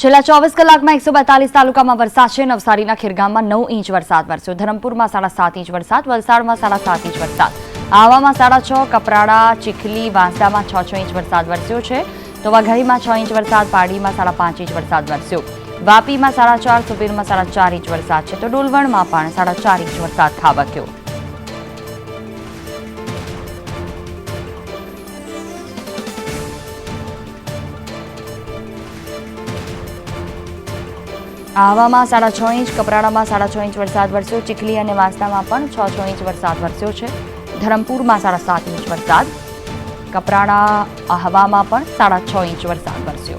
છેલ્લા ચોવીસ કલાકમાં એકસો બેતાલીસ તાલુકામાં વરસાદ છે. નવસારીના ખેરગામમાં નવ ઇંચ વરસાદ વરસ્યો. ધરમપુરમાં સાડા સાત ઇંચ વરસાદ, વલસાડમાં સાડા સાત ઇંચ વરસાદ. આવામાં સાડા છ, કપરાડા, ચીખલી, વાંસદામાં છ છ ઇંચ વરસાદ વરસ્યો છે. તો વાઘાઈમાં છ ઇંચ વરસાદ, પાડીમાં સાડા પાંચ ઇંચ વરસાદ વરસ્યો. વાપીમાં સાડા ચાર સુબીરમાં સાડા ચાર ઇંચ વરસાદ છે. તો ડોલવણમાં પણ સાડા ચાર ઇંચ વરસાદ ખાબક્યો. આહવામાં સાડા છ ઇંચ, કપરાડામાં સાડા છ ઇંચ વરસાદ વરસ્યો. ચીખલી અને વાંસદામાં પણ છ છ ઇંચ વરસાદ વરસ્યો છે. ધરમપુરમાં સાડા સાત ઇંચ વરસાદ. કપરાડા, આહવામાં પણ સાડા છ ઇંચ વરસાદ વરસ્યો.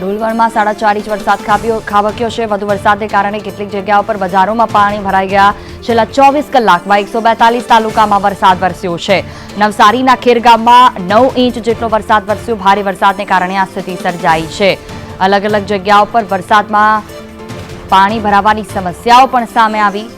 ડોલવણમાં સાડા ચાર ઇંચ વરસાદ ખાબ્યો ખાબક્યો છે. વધુ વરસાદને કારણે કેટલીક જગ્યાઓ પર બજારોમાં પાણી ભરાઈ ગયા. છેલ્લા ચોવીસ કલાકમાં એકસો તાલુકામાં વરસાદ વરસ્યો છે. નવસારીના ખેરગામમાં નવ ઇંચ જેટલો વરસાદ વરસ્યો. ભારે વરસાદને કારણે આ સ્થિતિ સર્જાઈ છે. અલગ અલગ જગ્યાઓ પર વરસાદમાં પાણી ભરાવાની સમસ્યાઓ પણ સામે આવી